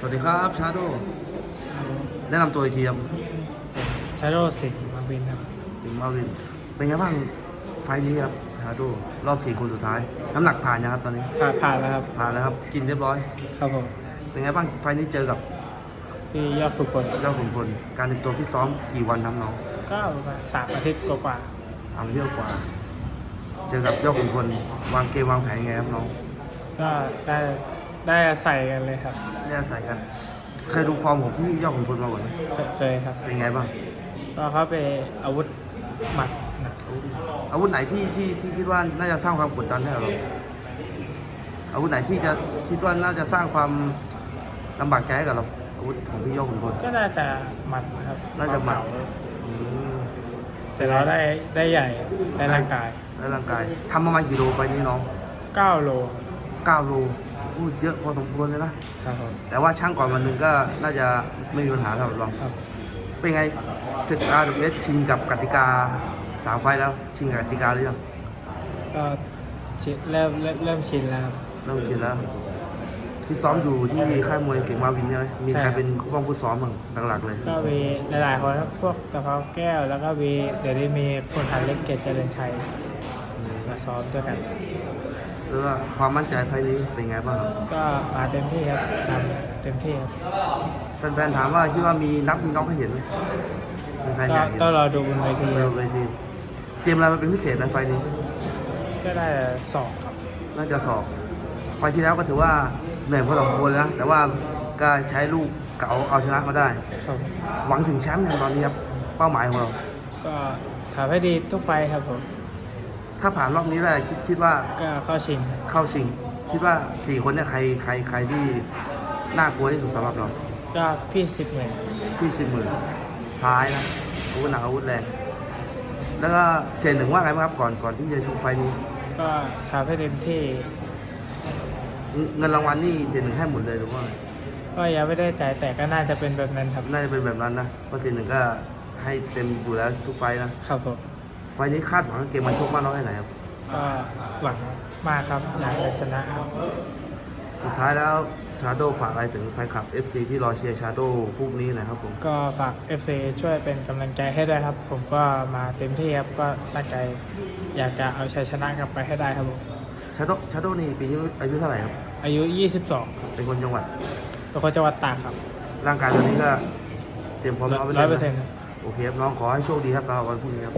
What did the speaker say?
สวัสดีครับชาโดแนะนำตัวอีกทีครับชาโดสิงห์มาวินครับถึงมาวิน เป็นไงบ้างไฟล์นี้ครับชาโดรอบสี่คนสุดท้าย น้ำหนักผ่านนะครับตอนนี้ ผ่านผ่านแล้วครับ ผ่านแล้วครับ กินเรียบร้อย ครับผม เป็นไงบ้างไฟล์นี้เจอกับพี่ยอดฝึกผลเจ้าขุนพล การเตรียมตัวฟิตซ้อมกี่วันครับน้องก็ประมาณสามอาทิตย์กว่าสามเที่ยวกว่า เจอกับเจ้าขุนพลวางเกมวางแผนไงครับน้อง ๆก็ได้ ได้อาศัยกันเลยครับได้อาศัยกัน เคยดูฟอร์มของพี่เจ้าขุนพลมาก่อนไหมเคยเคยครับเป็นไงบ้าง ก็เขาไปอาวุธหมัดหนักอาวุธไหนที่ที่ที่คิดว่าน่าจะสร้างความกดดันให้กับเราอาวุธไหนที่จะคิดว่าน่าจะสร้างความลำบากใจให้กับเรา อาวุธของพี่ยอดขุนพล ก็น่าจะหมัดนะครับน่าจะหมัด อืมแต่เราได้ได้ใหญ่ได้ร่างกายและร่างกายทำประมาณกี่โลไฟล์นี้น้อง 9 โล 9โลพูดเยอะพอสมควรเลยนะครับผมแต่ว่าช่างก่อนวันหนึ่งก็น่าจะไม่มีปัญหาสำหรับเราครับ เป็นไงศึก RWS ชินกับกติกาสามไฟล์แล้วชินกับกติกาหรือยังก็ชินเริ่มเริ่มเริ่มชินแล้วครับเริ่มชินแล้วที่ซ้อมอยู่ที่ค่ายมวยเก่งมาวินใช่ไหมมีใครใช่เป็นคู่บ้างคู่ซ้อมบ้างหลักๆเลย ก็มีหลายๆคนครับพวกตะเภาแก้ว แล้วก็มีเดี๋ยวนี้มีคนทันเล็กเกตเจริญชัยมาซ้อมด้วยกัน แล้วก็ความมั่นใจไฟล์นี้เป็นไงบ้างครับก็มาเต็มที่ครับทำเต็มที่ครับแฟนๆถามว่าคิดว่ามีนับมีน้องให้เห็นไหมแฟนๆอก็ยากเห็นต้องรอดูบนเวทีไปคลรับงเวทีเตรียมอะไรมาเป็นพิเศษในไฟล์นี้ ก็ได้สองครับน่าจะสอบไฟล์ที่แล้วก็ถือว่าเหนื่อยพอสมควรแล้วนะแต่ว่าก็ใช้ลูกเก่าเอาชนะเขาได้ ครับหวังถึงแชมป์อย่างตอนนี้ครับเป้าหมายของเรา ก็ทำให้ดีทุกไฟท์ครับผม ถ้าผ่านรอบนี้ได้คิดคิดว่าก็เข้าชิงเข้าชิง คิดว่าสี่คนเนี่ยใครใครใครที่น่ากลัวที่สุดสำหรับเราก็พี่สิบเหมือนพี่สิบหมื่นซ้ายนะอาวุธหนักอาวุธแรงแล้วก็เสียหนึ่งว่าไงบ้างครับก่อนก่อนที่จะชกไฟล์นี้ก็ทำให้เต็มที่เงินรางวัลนี่เสียหนึ่งให้หมดเลยหรือว่าไงก็ยังไม่ได้จ่ายแต่ก็น่าจะเป็นแบบนั้นครับน่าจะเป็นแบบนั้นนะเพราะเสียหนึ่งก็ให้เต็มอยู่แล้วทุกไฟล์นะครับผมไฟล์นี้คาดหวังเกมมันชกมากน้อยแค่ไหนครับก็หวังมากครับอยากจะชนะครับสุดท้ายแล้วชาโดฝากอะไรถึงแฟนคลับ FC ที่รอเชียร์ชาโดพรุ่งนี้หนะครับผมก็ฝาก FC ช่วยเป็นกำลังใจให้ด้วยครับ ผมก็มาเต็มที่ครับก็ตั้งใจอยากจะเอาชัยชนะกลับไปให้ได้ครับผมชาโดชาโดนี่ปีนี้อายุเท่าไหร่ครับ อายุ 22เป็นคนจังหวัดเป็นคนจังหวัดตากครับ ร่างกายตอนนี้ก็เตรียมพร้อมร้อยร้อยเปอร์เซ็นต์ครับโอเคครับน้องขอให้โชคดีครับเราวันพรุ่งนี้ครับ